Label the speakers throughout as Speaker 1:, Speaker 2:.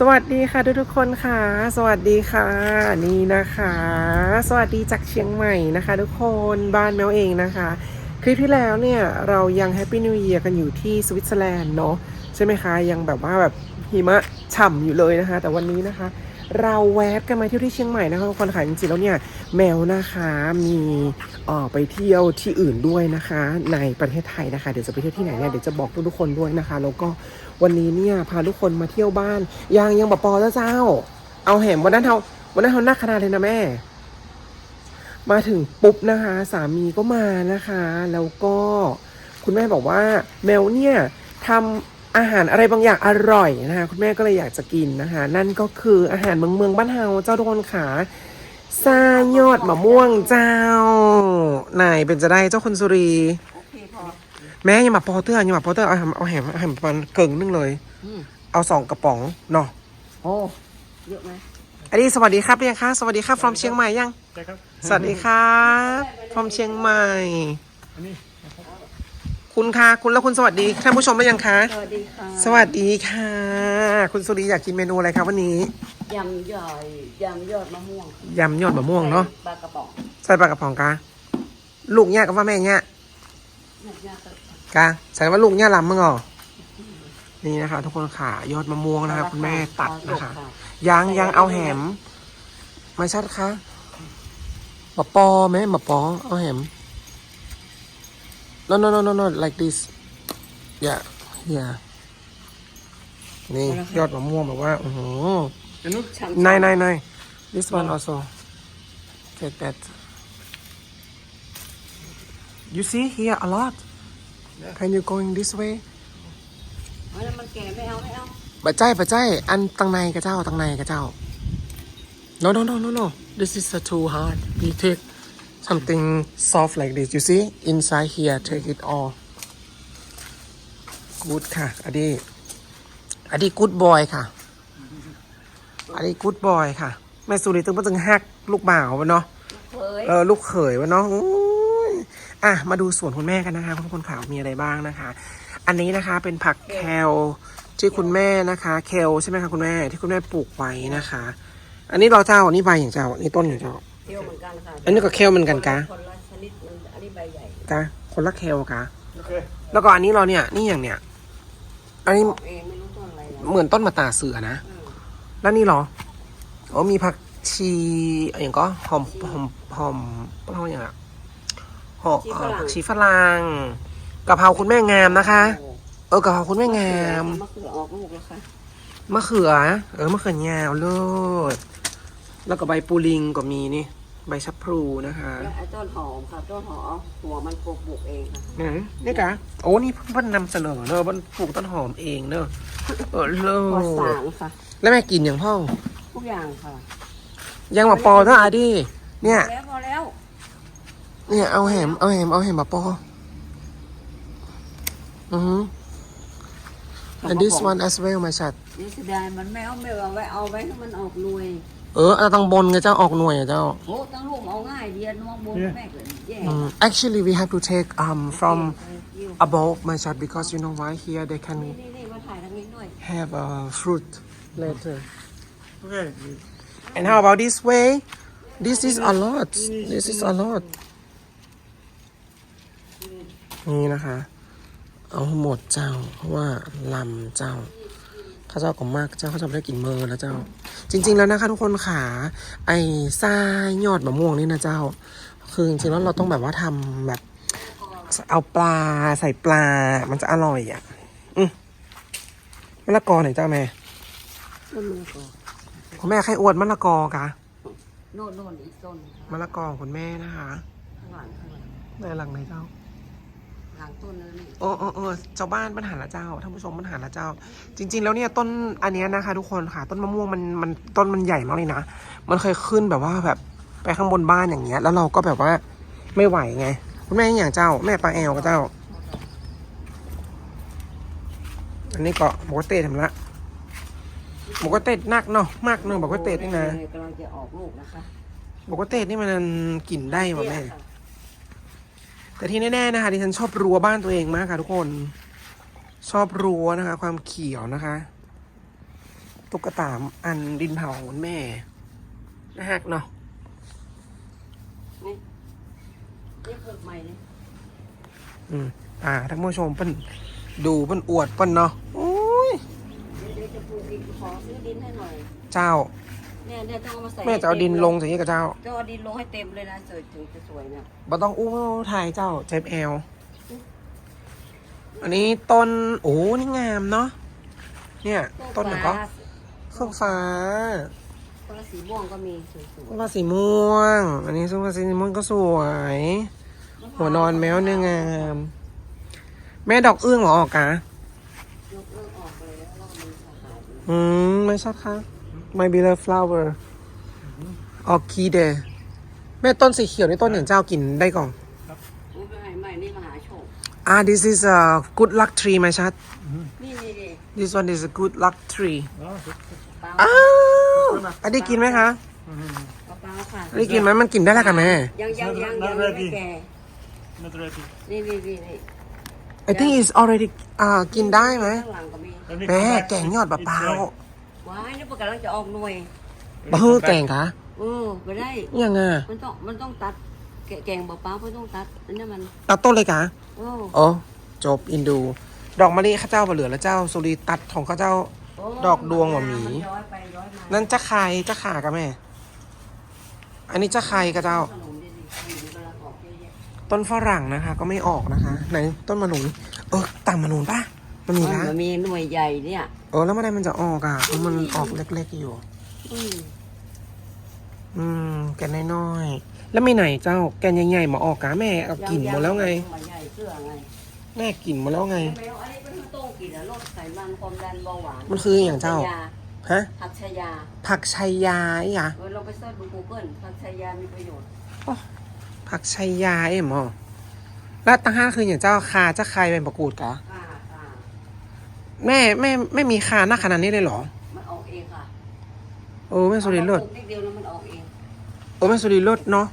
Speaker 1: สวัสดีค่ะทุกทุกคนค่ะ สวัสดีค่ะ นี่นะคะ สวัสดีจากเชียงใหม่นะคะ ทุกคนบ้านแมวเองนะคะ คลิปที่แล้วเนี่ยเรายังแฮปปี้นิว e ย r กันอยู่ที่สวิตเซอร์แลนด์เนาะใช่ไหมคะ ยังแบบว่าแบบหิมะฉ่ำอยู่เลยนะคะ แต่วันนี้นะคะ เราแวะกันมาเที่ยวที่เชียงใหม่นะคะทุกคนค่ะจริงๆแล้วเนี่ยแมวนะคะมีเอ่อไปเที่ยวที่อื่นด้วยนะคะ ในประเทศไทยนะคะ เดี๋ยวจะไปเที่ยวที่ไหนเนี่ยเดี๋ยวจะบอกทุกๆคนด้วยนะคะ แล้วก็วันนี้เนี่ยพาทุกคนมาเที่ยวบ้านยังยังบปอแล้วเจ้า เอาแหมวันนั้นเขาวันนั้นเขานักขนาดเลยนะแม่ มาถึงปุ๊บนะคะ สามีก็มานะคะ แล้วก็คุณแม่บอกว่าแมวเนี่ยทำ อาหารอะไรบางอย่างอร่อยนะคะคุณแม่ก็เลยอยากจะกินนะคะนั่นก็คืออาหารเมืองเมืองบ้านเฮาเจ้าทุกคนขาซายอดมะม่วงเจ้าไหนเป็นจะได้เจ้าคนสุรี
Speaker 2: โอเคพอ
Speaker 1: แม่อย่ามาปอเตอร์อย่ามาปอเตอร์เอาแหมเอาแหมเอาแหมประมาณเกิงนึงเลย
Speaker 2: อืม
Speaker 1: เอาสองกระป๋องเนาะ
Speaker 2: โอ้เยอะไหม
Speaker 1: อันนี้สวัสดีครับยังคะสวัสดีครับ from เชียงใหม่ยัง
Speaker 3: ใช่ครับ
Speaker 1: สวัสดีครับ from เชียงใหม่
Speaker 3: อันนี้
Speaker 1: คุณคะคุณแล้วคุณสวัสดีท่านผู้ชมหรือยังคะ
Speaker 2: สวัสดีค่ะ
Speaker 1: สวัสดีค่ะ คุณสุรีอยากกินเมนูอะไรครับวันนี้
Speaker 2: ยำย่อยยำยอดมะม่วง
Speaker 1: ยำยอดมะม่วงเนาะ
Speaker 2: ปลากระป๋อง
Speaker 1: ใส่ปลากระป๋องกาลูกเนี่ยกับว่าแม่เนี่ย
Speaker 2: ยำยอด
Speaker 1: กาใส่ว่าลูกเนี่ยลำมั้งอ๋อนี่นะคะ ทุกคนค่ะ ยอดมะม่วงนะคะคุณแม่ตัดนะคะยางยางเอาแหมไม่ชัดคะมะปอไหมมะปอเอาแหม no no no no no like this yeah yeah นี่ยอดมะม่วงแบบว่าอือหือ
Speaker 3: อันนู้น
Speaker 2: ฉ่ำๆ
Speaker 1: nine nine nine this one also take that you see here a lot can you going this way
Speaker 2: เอาแล้วมันแก่ไม่เอาไม่เอา
Speaker 1: บะใจบะใจอันตังในกระเจ้าตังในกระเจ้า no no no no no this is uh, too hard we take something soft like this you see inside here take it all good ค่ะอดีอดี good boy ค่ะอดี good boy ค่ะ แม่สุริตึงก็ตึงฮักลูกบ่าววะเนาะ
Speaker 2: เฮ้ย
Speaker 1: เออลูกเขยวะเนาะอุ๊ยอะ มาดูสวนคุณแม่กันนะคะคุณคนข่าวมีอะไรบ้างนะคะ อันนี้นะคะเป็นผักแคลที่คุณแม่นะคะเคลใช่ไหมคะคุณแม่ที่คุณแม่ปลูกไว้นะคะ อันนี้เราเจ้าอันนี้ใบอย่างเจ้าอันนี้ต้นอย่างเจ้า
Speaker 2: เที่ยวเหมือนกันค่ะ
Speaker 1: อันนี้ก็เคลเหมือนกันกะ
Speaker 2: คนละชนิดมันอันนี้ใบใหญ่
Speaker 1: กะคนละเคลกะ
Speaker 3: โอเค
Speaker 1: แล้วก็อันนี้เราเนี่ยนี่อย่างเนี้ยอันนี้
Speaker 2: ออกเองไม่รู้ต้นอะไรนะ
Speaker 1: เหมือนต้นมะตาเสือนะ
Speaker 2: อืม
Speaker 1: แล้วนี่เหรออ๋อมีผักชีอะไรอย่างก็หอมหอมหอมเท่าอย่างอะหอมเอ่อผักชีฝรั่งกะเพราคุณแม่งามนะคะ
Speaker 2: โอ้
Speaker 1: เออกะเพราคุณแม่งาม
Speaker 2: มะเขือออกลูกแล้วค่ะ
Speaker 1: มะเขือ เออมะเขือยาวเลย แล้วก็ใบปูลิงก็มีนี่ ใบชะพลูนะคะ
Speaker 2: แล้วไอ้ต้นหอมค่ะต้นหอมหัวมันปลูกปลูกเองค่ะ
Speaker 1: ไหนนี่กะโอ้นี่เพิ่นนำเสนอเนอะเพิ่นปลูกต้นหอมเองเนอะเออเล
Speaker 2: พอสา
Speaker 1: ศ
Speaker 2: งค่ะ
Speaker 1: แล้วแม่กินอย่างพ่อ
Speaker 2: ทุกอย่างค่ะ
Speaker 1: ยังมาปอเท่าอาดิเนี่ย
Speaker 2: แล้วพอแล้ว
Speaker 1: เนี่ยเอาแหมเอาแหมเอาแหมมาปออือฮึ and this one as well มาชัด
Speaker 2: นี่เสียดายมันไม่เอาไม่เอาไว้เอาไว้ให้มันออกหน่วย
Speaker 1: เออเอาตังบนไงเจ้าออกหน่วยอะเจ้า
Speaker 2: โอ้ตั้งลูกเอาง่ายเดียวน้องบนแม่เกิดแย่
Speaker 1: อืม actually we have to take um from
Speaker 2: you
Speaker 1: above my shot because you know why here they can
Speaker 2: นี่นี่นี่มาถ่ายทางนี้หน่อย
Speaker 1: have a fruit later
Speaker 3: โอเค
Speaker 1: and how about this way this is a lot this is a lot นี่นะคะ เอาหมดเจ้า เพราะว่าลำเจ้า ข้าเจ้าก็มากเจ้าข้าเจ้าไม่ได้กินเมอร์แล้วเจ้า จริง ๆ แล้วนะคะทุกคนขาไอ้ซ่ายอดมะม่วงนี่นะเจ้า คือจริงๆแล้วเราต้องแบบว่าทำแบบเอาปลาใส่ปลา มันจะอร่อยอะ อืมมะละกอไหนเจ้าแม่
Speaker 2: ต้นมะละกอ
Speaker 1: คุณแม่ใครอวดมะละกอกะ
Speaker 2: โน่นโน่นอีกต้น
Speaker 1: มะละกอของคุณแม่นะคะ
Speaker 2: ข้างหลังข้างหลัง
Speaker 1: ในหลังไหนเจ้า
Speaker 2: หลังต้นนั้นนี่
Speaker 1: เออเออเออเจ้าบ้านปัญหาละเจ้าท่านผู้ชมปัญหาละเจ้า จริง ๆ แล้วเนี่ยต้นอันเนี้ยนะคะ ทุกคนค่ะ ต้นมะม่วงมันมันต้นมันใหญ่มากเลยนะมันเคยขึ้นแบบว่าแบบไปข้างบนบ้านอย่างเงี้ย แล้วเราก็แบบว่าไม่ไหวไงคุณแม่อย่างเจ้า แม่ปลาแอลกับเจ้า อันนี้ก็บอกว่าเตะทำละบอกว่าเตะนักเนาะมากเนาะบอกว่าเตะนี่นะ
Speaker 2: กำลังจะออกลูกนะคะ
Speaker 1: บอกว่าเตะนี่มันกลิ่นได้ว่ะแม่ แต่ที่แน่ๆนะคะดิฉันชอบรั้วบ้านตัวเองมากค่ะทุกคน ชอบรั้วนะคะ ความเขียวนะคะ ตุ๊กตาอันดินเผาของคุณแม่นะฮักเนาะ
Speaker 2: นี่นี่ปลูกใหม่นี่
Speaker 1: อืมอ่าท่านผู้ชมเปิ้นดูเปิ้นอวดเปิ้นเนาะโอ้ย
Speaker 2: เดี๋ยวจะปลูกอีกขอซื้อดินให้หน่อย
Speaker 1: เจ้า
Speaker 2: เนี่ยเนี่ยต้องเอามาใส่
Speaker 1: แม่จะเอาดินลงอย่างนี้กับเจ้า
Speaker 2: จะเอาดินลงให้เต็มเลยนะสวยถึงจะสวยเนี่ย
Speaker 1: บ่ต้องอู้ถ่ายเจ้าเจ็บแอลอันนี้ต้นโอ้นี่งามเนาะเนี่ย ต้นไหนก็ส้มฟ้า
Speaker 2: ต้นสีม่วงก็มีสวย
Speaker 1: ส้มฟ้าสีม่วง อันนี้ส้มฟ้าสีม่วงก็สวย
Speaker 2: ๆ
Speaker 1: หัวนอนแมวเนี่ยงาม แม่ดอกเอื้องเหรอออกกะ
Speaker 2: ยกเลิกออกไปแล้วแล้วก็มันจะหายไป
Speaker 1: อืมไม่ใช่ค่ะ My beloved flower ออกคีเดแม่ต้นสีเขียวนี่ต้นอย่างเจ้ากินได้ก่อน
Speaker 2: ไม่เป็นไรไม่นี่มหาโชค
Speaker 1: อ่า this is a good luck tree ไหมชัด
Speaker 2: นี่นี่นี่
Speaker 1: this one is a good luck tree
Speaker 3: Ja, goed.
Speaker 2: เปล่า
Speaker 1: อ้าวอันนี้กินไหมคะ
Speaker 3: Mhm.
Speaker 2: เปล่าเปล่าค่ะ
Speaker 1: อันนี้กินไหมมันกินได้แล้วกันแม่
Speaker 2: ยังยังยัง
Speaker 3: Not
Speaker 2: ยังไม่
Speaker 3: ready
Speaker 2: แก่
Speaker 3: Not ready.
Speaker 2: นี่นี่นี่นี่
Speaker 1: I think it's already อ่ากินได้ไหม
Speaker 2: ข้างหลังก็มี
Speaker 3: When we
Speaker 1: แม่
Speaker 3: come back,
Speaker 1: แกงยอดมะพร้าว
Speaker 3: it's
Speaker 2: ว้ายนี่ปกติจะออกหน่วย
Speaker 3: like-
Speaker 1: บะฮือแกงคะ
Speaker 2: เออไม่ได้
Speaker 1: ยังไง
Speaker 2: มันต้องมันต้องตัด แกะแกงเปล่าๆไม่ต้องตัดอันนี้มัน
Speaker 1: ตัดต้นเลยกะ
Speaker 2: โอ้
Speaker 1: โอ้จบอินดู ดอกมะลิข้าเจ้าบะเหลือแล้วเจ้าสุรีตัดของข้าเจ้า
Speaker 2: โด
Speaker 1: อกดวงว่ะหมี
Speaker 2: นย้อยไปย้อยมา
Speaker 1: นั่นจะใครจะขากับแม่ อันนี้จะใครกับเจ้า
Speaker 2: ขนมดีๆขนมกำลังออกเยอะแยะ
Speaker 1: ต้นฝรั่งนะคะ ก็ไม่ออกนะคะ ไหนต้นมะนุนเออต่างมะนุนปะ มันมีนะ
Speaker 2: มันมีหน่วยใหญ่เนี่ย
Speaker 1: เออแล้วเมื่อไหรมันจะออกอะเพราะมันออกเล็กๆอยู่
Speaker 2: อืม
Speaker 1: อืมแกนน้อยๆแล้วมีไหนเจ้าแกนใหญ่ๆมาออกกะแม่เอากินหมดแล้วไง
Speaker 2: หน่วยใหญ่เสื้อไง
Speaker 1: แม่กินหมดแล้วไง
Speaker 2: แมวอันนี้เป็นต้งกินอะโรคไขมันความดันเบาหวาน
Speaker 1: มันคืออย่างเจ้า
Speaker 2: ผักชย
Speaker 1: ฮะ
Speaker 2: ผักชายา
Speaker 1: ผักชัยยาอีหยะ
Speaker 2: เออเราไปเสิร์ชดู Google ผักชายามีประโยชน์
Speaker 1: ผักชัยยาเอ็มอ๋อแล้วตั้งห้าคืออย่างเจ้าคาจะใครเป็นประกูดกะ
Speaker 2: ค่ะค่ะ
Speaker 1: แม่แม่ไม่มีคาหน้าขนาดนี้เลยเหรอ
Speaker 2: มันออกเองค่ะ
Speaker 1: โอ้แม่สุริเลิศ
Speaker 2: อามาปลูกนิดเดียวแล้วมันออกเอง
Speaker 1: โอ้แม่สุริเลิศเนาะ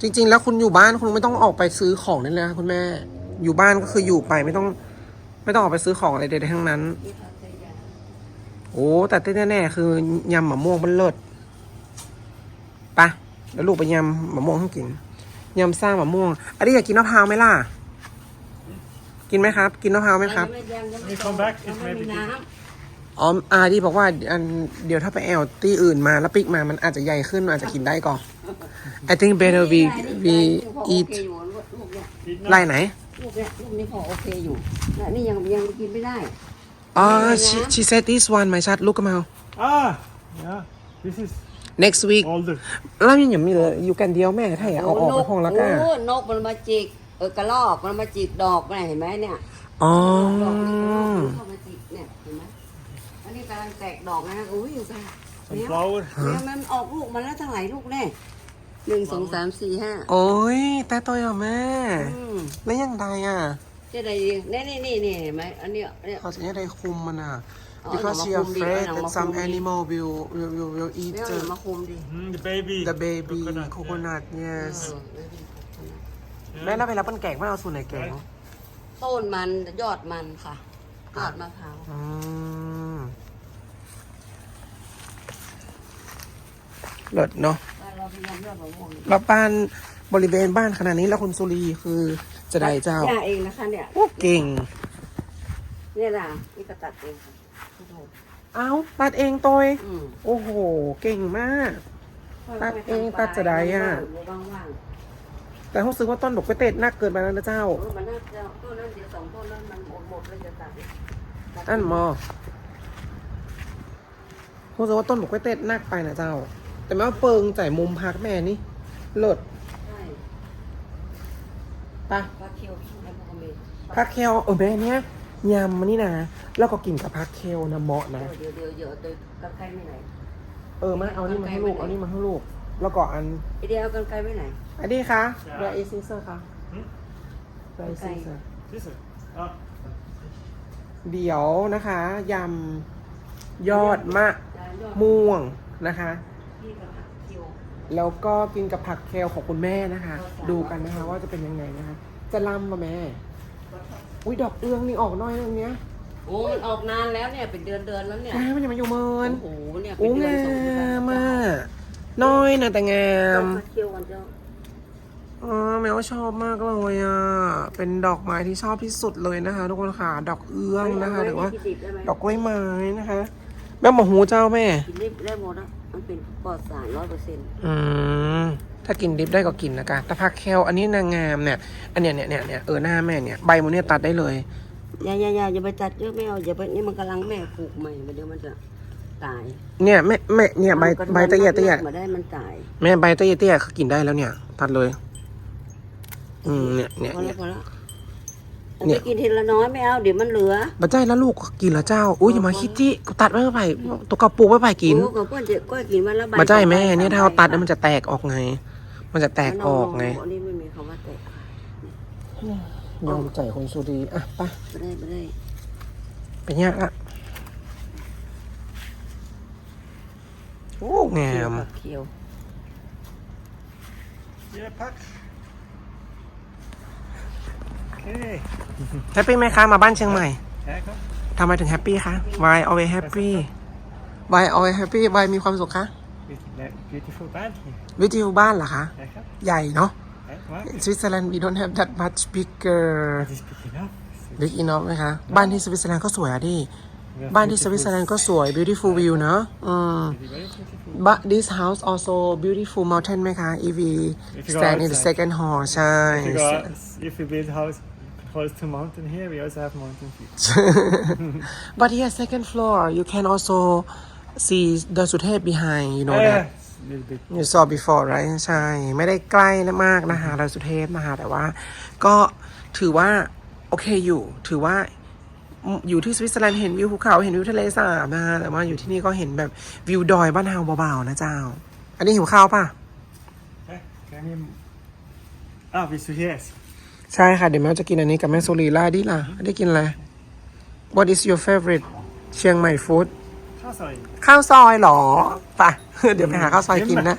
Speaker 1: จริง ๆ แล้วคุณอยู่บ้านคุณไม่ต้องออกไปซื้อของนั่นเลยนะคุณแม่อยู่บ้านก็คืออยู่ไปไม่ต้อง ไม่ต้องออกไปซื้อของอะไรใดๆทั้งนั้น
Speaker 2: นี่ผักชายา
Speaker 1: โอ้แต่ที่แน่ๆคือยำมะม่วงมันเลิศไปะแล้วลูกไปยำมะม่วงให้กินยำซ่ามะม่วงอันนี้อยากกินมะพร้าวไหมล่ะ กินไหมครับ กินมะพร้าวไหมครับ
Speaker 2: ยังยังยังไม่
Speaker 3: We come back,
Speaker 2: ยัง
Speaker 3: it's
Speaker 2: ไม่มี
Speaker 3: maybe
Speaker 2: น้
Speaker 1: อ๋ออาดีบอกว่าอันเดี๋ยวถ้าไปแอลที่อื่นมาแล้วปิกมามันอาจจะใหญ่ขึ้นมันอาจจะกินได้ก่อน I think ำ better we
Speaker 2: นี่
Speaker 1: we
Speaker 2: พอโอ
Speaker 1: eat
Speaker 2: เคอยู่ลูกเนี่ย
Speaker 3: Eat now.
Speaker 1: ไล่ไหน
Speaker 2: ลูกเนี่ยลูกนี้พอโอเคอยู่และนี่ยังยังกินไม่ได้
Speaker 1: อ๋อ
Speaker 2: ไม่ได้นะ
Speaker 1: she she said this one ไม่ชัดลูกก็มา
Speaker 3: Ah, yeah. This is
Speaker 1: next week
Speaker 3: older.
Speaker 1: แล้วยังมีเลยอยู่กันเดียวแม่ถ้าอยากเอาออกไปห้องละกัน
Speaker 2: โอ้นกมันมาจิก เออกระรอกมันมาจิกดอกมันเห็นไหมเนี่ย
Speaker 1: อ๋อ
Speaker 2: ดอกนี่กระรอกมันเข้ามาจิกเนี่ยเห็นไหมอันนี้กำลังแตกดอกนะอุ้ยอยู่กัน
Speaker 3: Some flower.
Speaker 2: เนี่ยมันออกลูกมาแล้วทั้งหลายลูกแน่หนึ่งสองสามสี่ห้า
Speaker 1: โอ้ยแต่ตัวอะแม่
Speaker 2: อืม
Speaker 1: แล้วยังไงอะ
Speaker 2: เจะได้ดีนี่นี่นี่นี่เห็นไหมอันเนี้ยเนี่ย
Speaker 1: เขาจะยังได้คุมมันอะ
Speaker 2: เอา
Speaker 1: because
Speaker 2: หนั
Speaker 1: she
Speaker 2: งมาคุมดิ
Speaker 1: afraid
Speaker 2: เอาหนัง
Speaker 1: that
Speaker 2: มาคุม
Speaker 1: some
Speaker 2: ดิ
Speaker 1: animal will will will, will eat
Speaker 2: เนี่ย
Speaker 1: the,
Speaker 2: มาคุมดิ
Speaker 3: Mm, the baby.
Speaker 1: the baby
Speaker 3: Coconut,
Speaker 1: coconut
Speaker 2: เอ
Speaker 1: yes
Speaker 2: อ
Speaker 3: yeah.
Speaker 1: แม่แล้วเวลาเป็นแกงไม่เอาส่วนไหนแกง
Speaker 2: ต้นมันยอดมันค่ะยอดมะพร้าว
Speaker 1: อืมเลิศเนาะ
Speaker 2: บ้านเราพยายามยอดมะม่วง
Speaker 1: แล้วบ้านบริเวณบ้านขนาดนี้แล้วคุณสุรีคือจะได้เจ้า
Speaker 2: ย่าเองนะคะเนี่ย
Speaker 1: โอ้เก่ง
Speaker 2: เนี่ยนะนี่ก็ตัดเองค่ะ
Speaker 1: เอาตัดเองตัวเอง
Speaker 2: อืม
Speaker 1: โอ้โห เก่งมาก ตัดเองตัดจะได้อะ
Speaker 2: ว่าง
Speaker 1: แต่รู้สึกว่าต้นบกไปเตดนักเกินไปแล้วนะเจ้า
Speaker 2: ๆเออมันน่าจะต้นนั้นเดี๋ยวสองต้นนั้นมันหมดหมดเลยจะตัดตัด
Speaker 1: อันมอรู้สึกว่าต้นบกไปเตดนักไปนะเจ้า แต่แม่ว่าเปิงจ่ายมุมพักแม่นี่เลิศ
Speaker 2: ใช่
Speaker 1: ปะ
Speaker 2: ปลาเคียวแล้วมันก็มี
Speaker 1: พักเคลเออแม่เนี้ยยำมันนี่นะแล้วก็กินกับพักเคลนะเหมาะนะ
Speaker 2: เดี๋ยวเดี๋ยวเดี๋ยวเดี๋ยวกันไกลไม่ไหน
Speaker 1: เออมาเอานี่มาให้ลูกเอานี่มาให้ลูก แล้วก็อัน
Speaker 2: ไอเดียวเอากันไกลไม่ไหน
Speaker 1: อันนี้คะเรือเอซิเซอร์คะ
Speaker 3: Hmm?
Speaker 1: เรือเอซิเซอร์
Speaker 3: This is. Ah.
Speaker 1: เดี๋ยวนะคะยำยอดมะ
Speaker 2: ยอด
Speaker 1: ม่วงนะคะ
Speaker 2: ที่กับผักเคียว
Speaker 1: แล้วก็กินกับผักเคลของคุณแม่นะคะ ดูกันนะคะว่าจะเป็นยังไงนะคะ จะลำมาแม่ อุ้ยดอกเอื้องนี่ออกน้อยตรงเนี้ย
Speaker 2: โอ้มันออกนานแล้วเนี่ยเป็นเดือนเดือนๆแล้วเนี่ย
Speaker 1: อ้าวมันยังมาอยู่เมิน
Speaker 2: โอ้โหเนี่ยเป็
Speaker 1: โอ้
Speaker 2: นเดือน
Speaker 1: งา
Speaker 2: สองเดือน
Speaker 1: มอะ น้อยนะแต่งาม
Speaker 2: มาเที่ยวกันเจ้า
Speaker 1: อ๋อแมวชอบมากเลยอะ เป็นดอกไม้ที่ชอบที่สุดเลยนะคะ ทุกคนค่ะ ดอกเอื้องนะคะ หรือว่า
Speaker 2: กินดิบได้ไหม
Speaker 1: ดอกกล้วยไม้นะคะ แม่หมอหูเจ้าแม่
Speaker 2: กินดิบได้หมดนะมันเป็นปลอดสารร้อยเปอร์เซ็นต์
Speaker 1: อืมถ้ากินดิบได้ก็กินนะคะแต่ผักแคลอันนี้นางงามเนี่ย อันเนี้ยเนี่ยเนี่ยเนี่ยเออหน้าแม่เนี่ยใบมันเนี่ยตัดได้เลย
Speaker 2: อย่าอย่าอย่าอย่าไปตัดเยอะไม่เอาอย่าไปนี่มันกำลังแม่ปลูกใหม่เดี๋ยวมันจะ ตาย
Speaker 1: เนี่ยแม่แม่เนี่ยใบใบเตี้ยเตี้ย
Speaker 2: มาได้มันตาย
Speaker 1: แม่ใบเตี้ยเตี้ยเขากินได้แล้วเนี่ย ตัดเลย อืมเนี่ยเนี่ย
Speaker 2: พอแล้
Speaker 1: เนี่
Speaker 2: วยพอแล้ว
Speaker 1: เนี่
Speaker 2: เนี่ยยกินทีละน้อยไม่เอาเดี๋ยวมันเหลือ
Speaker 1: บัจใจแล้วลูกก็กินแล้วเจ้า อุ้ยอย่ามาคิดจิกูตัดไว้ไปตัวกระปุกไว้ไปกิน
Speaker 2: โอ้ก็เพื่อนจะก็กินวันละใบ
Speaker 1: บัจใจแม่
Speaker 2: สองใบ
Speaker 1: เนี่ยถ้าเราตัดแล้วมันจะแตกออกไง มันจะแตกออกไง
Speaker 2: อันนี้ไม่มีคำว่าแตก
Speaker 1: ยอมใจคนสุดีอะไป
Speaker 2: ไม่ได้ไม่ได้
Speaker 1: เป็นยากละ โอ้งาม
Speaker 2: เขียว
Speaker 3: Yeah, pack. Okay.
Speaker 1: แฮปปี้ไหมคะ มาบ้านเชียงใหม่
Speaker 3: Haircut.
Speaker 1: ทำไมถึงแฮปปี้คะ Why always happy Why always happy Why มีความสุขคะ
Speaker 3: With that beautiful band here.
Speaker 1: วิจิวบ้านเหรอคะ
Speaker 3: Haircut.
Speaker 1: ใหญ่เนาะ
Speaker 3: Hey, Mark.
Speaker 1: สวิตเซอร์แลนด์ we don't have that much bigger
Speaker 3: It is picking up.
Speaker 1: big enough ไหมคะ บ้านที่สวิตเซอร์แลนด์ก็สวยอะดิ
Speaker 3: We have
Speaker 1: บ้านที่ส
Speaker 3: beautiful
Speaker 1: วิตเซอร์แลนด์ก็สวย beautiful view เนอะอืม
Speaker 3: Very, very beautiful.
Speaker 1: but this house also beautiful mountain ไหมคะ if we
Speaker 3: If you go
Speaker 1: stand in the
Speaker 3: outside.
Speaker 1: second hall ใช่
Speaker 3: If you, go, if you build house close to mountain here, we also have mountain view.
Speaker 1: but here second floor you can also see the สุเทพ behind you know
Speaker 3: yeah,
Speaker 1: that
Speaker 3: it's a little bit.
Speaker 1: you saw before right ใช่ ไม่ได้ใกล้มากนะคะดอยสุเทพนะคะแต่ว่า ก็ถือว่า โอเคอยู่ ถือว่า อยู่ที่สวิตเซอร์แลนด์เห็นวิวภูเขาเห็นวิวทะเลสาบนะคะแต่ว่าอยู่ที่นี่ก็เห็นแบบวิวดอยบ้านเฮาเบาๆนะเจ้า อันนี้หิวข้าวป่ะ
Speaker 3: Hey, can you... Ah, vi så yes.
Speaker 1: ใช่ค่ะ เดี๋ยวแม่จะกินอันนี้กับแม่โซลีล่าดิล่ะได้กินอะไร What is your favorite เชียงใหม่ food
Speaker 3: How sorry.
Speaker 1: ข้าวซอยเหรอไปะเดี๋ยวไปหาข้าวซอยกินนะ